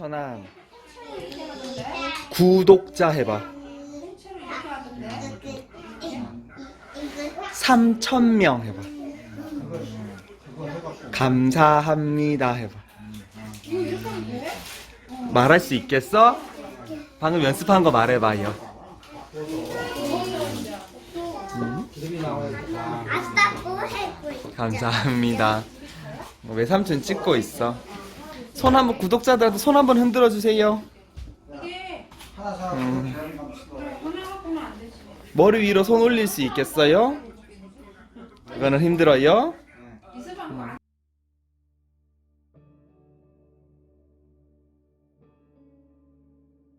천암 구독자 해봐. 3천 명 해봐. 감사합니다 해봐. 말할 수 있겠어? 방금 연습한 거 말해봐요 아싸고 해고 감사합니다. 어, 외삼촌 찍고 있어 손 한번 구독자들한테 손 한번 흔들어 주세요 음. 머리 위로 손 올릴 수 있겠어요? 이거는 힘들어요?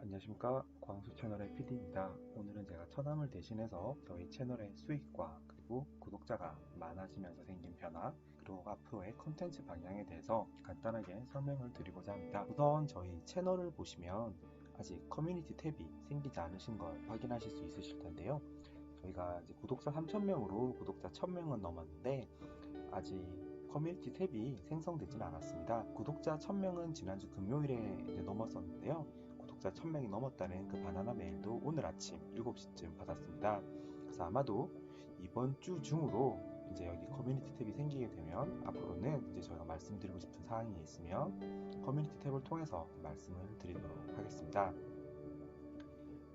안녕하십니까 광수 채널의 PD입니다. 오늘은 제가 천함을 대신해서 저희 채널의 수익과 그리고 구독자가 많아지면서 생긴 변화 그리고 앞으로의 컨텐츠 방향에 대해서 간단하게 설명을 드리고자 합니다. 우선 저희 채널을 보시면 아직 커뮤니티 탭이 생기지 않으신 걸 확인하실 수 있으실 텐데요. 저희가 이제 구독자 3,000명으로 구독자 1,000명은 넘었는데 아직 커뮤니티 탭이 생성되지는 않았습니다. 구독자 1,000명은 지난주 금요일에 넘었었는데요. 구독자 1000명이 넘었다는 그 바나나 메일도 오늘 아침 7시쯤 받았습니다. 그래서 아마도 이번 주 중으로 이제 여기 커뮤니티 탭이 생기게 되면 앞으로는 이제 저희가 말씀드리고 싶은 사항이 있으면 커뮤니티 탭을 통해서 말씀을 드리도록 하겠습니다.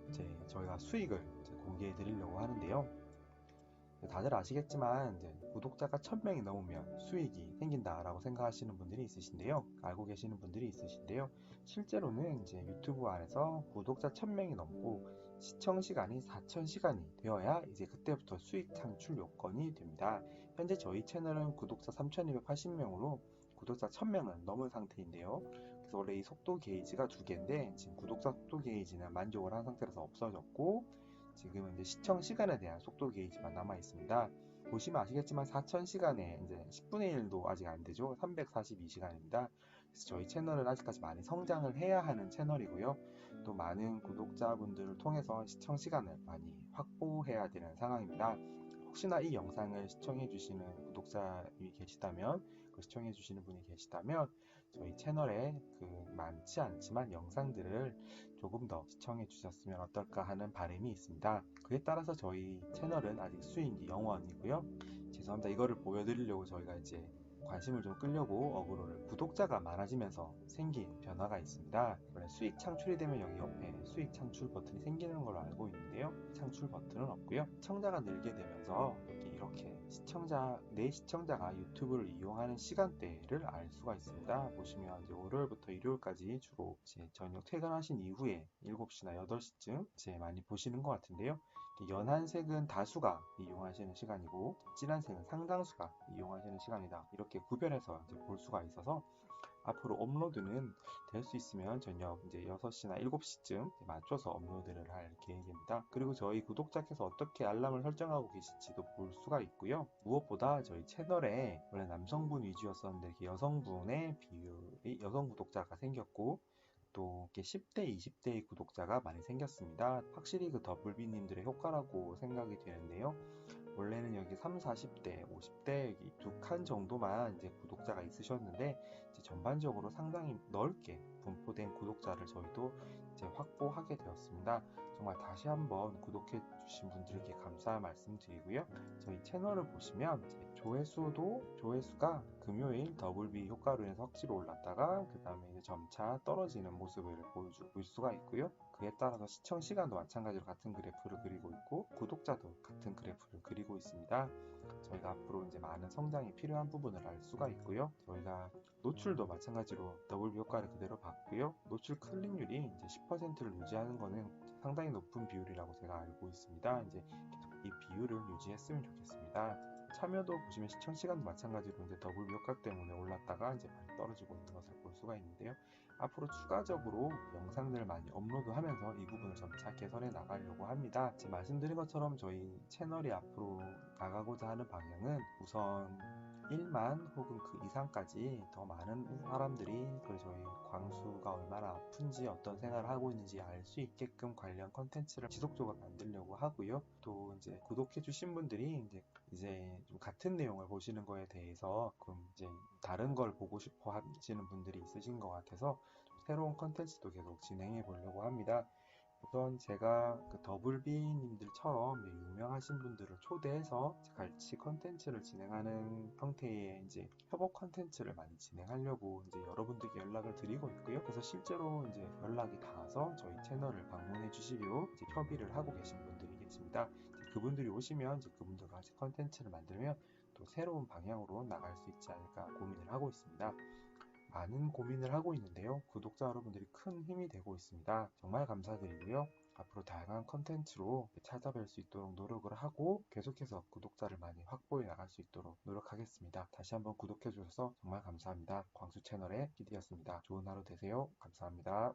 이제 저희가 수익을 이제 공개해 드리려고 하는데요. 다들 아시겠지만 이제 구독자가 1000명이 넘으면 수익이 생긴다라고 생각하시는 분들이 있으신데요. 알고 계시는 분들이 있으신데요. 실제로는 이제 유튜브 안에서 구독자 1000명이 넘고 시청 시간이 4000시간이 되어야 이제 그때부터 수익 창출 요건이 됩니다. 현재 저희 채널은 구독자 3280명으로 구독자 1000명은 넘은 상태인데요. 그래서 원래 이 속도 게이지가 두 개인데 지금 구독자 속도 게이지는 만족을 한 상태라서 없어졌고 지금은 이제 시청 시간에 대한 속도 게이지만 남아 있습니다. 보시면 아시겠지만 4000시간에 이제 10분의 1도 아직 안 되죠. 342시간입니다. 그래서 저희 채널은 아직까지 많이 성장을 해야 하는 채널이고요. 또 많은 구독자분들을 통해서 시청 시간을 많이 확보해야 되는 상황입니다. 혹시나 이 영상을 시청해 주시는 구독자님이 계시다면, 그 시청해 주시는 분이 계시다면, 저희 채널에 그 많지 않지만 영상들을 조금 더 시청해 주셨으면 어떨까 하는 바람이 있습니다. 그에 따라서 저희 채널은 아직 수익이 0원이고요. 죄송합니다. 이거를 보여드리려고 저희가 이제 관심을 좀 끌려고 어그로를 구독자가 많아지면서 생긴 변화가 있습니다. 원래 수익 창출이 되면 여기 옆에 수익 창출 버튼이 생기는 걸로 알고 있는데요. 창출 버튼은 없고요. 시청자가 늘게 되면서 이렇게 시청자 내 시청자가 유튜브를 이용하는 시간대를 알 수가 있습니다. 보시면 이제 월요일부터 일요일까지 주로 이제 저녁 퇴근하신 이후에 7시나 8시쯤 이제 많이 보시는 것 같은데요. 연한색은 다수가 이용하시는 시간이고 진한색은 상당수가 이용하시는 시간이다. 이렇게 구별해서 이제 볼 수가 있어서 앞으로 업로드는 될 수 있으면 저녁 이제 6시나 7시쯤 맞춰서 업로드를 할 계획입니다. 그리고 저희 구독자께서 어떻게 알람을 설정하고 계실지도 볼 수가 있고요. 무엇보다 저희 채널에 원래 남성분 위주였었는데 이렇게 여성분의 비율이 여성 구독자가 생겼고 또 이렇게 10대, 20대의 구독자가 많이 생겼습니다. 확실히 그 더블비님들의 효과라고 생각이 되는데요. 원래는 여기 3, 40대, 50대 두 칸 정도만 이제 구독자가 있으셨는데 이제 전반적으로 상당히 넓게 분포된 구독자를 저희도 이제 확보하게 되었습니다. 정말 다시 한번 구독해 주신 분들께 감사 말씀드리고요. 저희 채널을 보시면 조회수도 조회수가 금요일 더블비 효과로 인해서 확실히 올랐다가 그 다음에 이제 점차 떨어지는 모습을 보여주, 볼 수가 있고요. 그에 따라서 시청 시간도 마찬가지로 같은 그래프를 그리고 있고 구독자도 같은 그래프를 그리고 있습니다. 저희가 앞으로 이제 많은 성장이 필요한 부분을 알 수가 있고요. 저희가 노출도 마찬가지로 더블비 효과를 그대로 봤고요. 노출 클릭률이 이제 10%를 유지하는 거는 상당히 높은 비율이라고 제가 알고 있습니다. 이제 계속 이 비율을 유지했으면 좋겠습니다. 참여도 보시면 시청 시간도 마찬가지로 이제 더블 효과 때문에 올랐다가 이제 많이 떨어지고 있는 것을 볼 수가 있는데요. 앞으로 추가적으로 영상들을 많이 업로드하면서 이 부분을 점차 개선해 나가려고 합니다. 지금 말씀드린 것처럼 저희 채널이 앞으로 나가고자 하는 방향은 우선 1만 혹은 그 이상까지 더 많은 사람들이 그 저희 광수가 얼마나 아픈지 어떤 생활을 하고 있는지 알 수 있게끔 관련 컨텐츠를 지속적으로 만들려고 하고요. 또 이제 구독해 주신 분들이 이제 이제 좀 같은 내용을 보시는 거에 대해서 그럼 이제 다른 걸 보고 싶어 하시는 분들이 있으신 것 같아서 새로운 컨텐츠도 계속 진행해 보려고 합니다. 우선 제가 그 더블비님들처럼 유명하신 분들을 초대해서 같이 컨텐츠를 진행하는 형태의 이제 협업 컨텐츠를 많이 진행하려고 이제 여러분들께 연락을 드리고 있고요. 그래서 실제로 이제 연락이 닿아서 저희 채널을 방문해 주시기로 이제 협의를 하고 계신 분들이 계십니다. 그분들이 오시면 이제 그분들과 같이 컨텐츠를 만들면 또 새로운 방향으로 나갈 수 있지 않을까 고민을 하고 있습니다. 많은 고민을 하고 있는데요. 구독자 여러분들이 큰 힘이 되고 있습니다. 정말 감사드리고요. 앞으로 다양한 컨텐츠로 찾아뵐 수 있도록 노력을 하고 계속해서 구독자를 많이 확보해 나갈 수 있도록 노력하겠습니다. 다시 한번 구독해 주셔서 정말 감사합니다. 광수 채널의 PD였습니다. 좋은 하루 되세요. 감사합니다.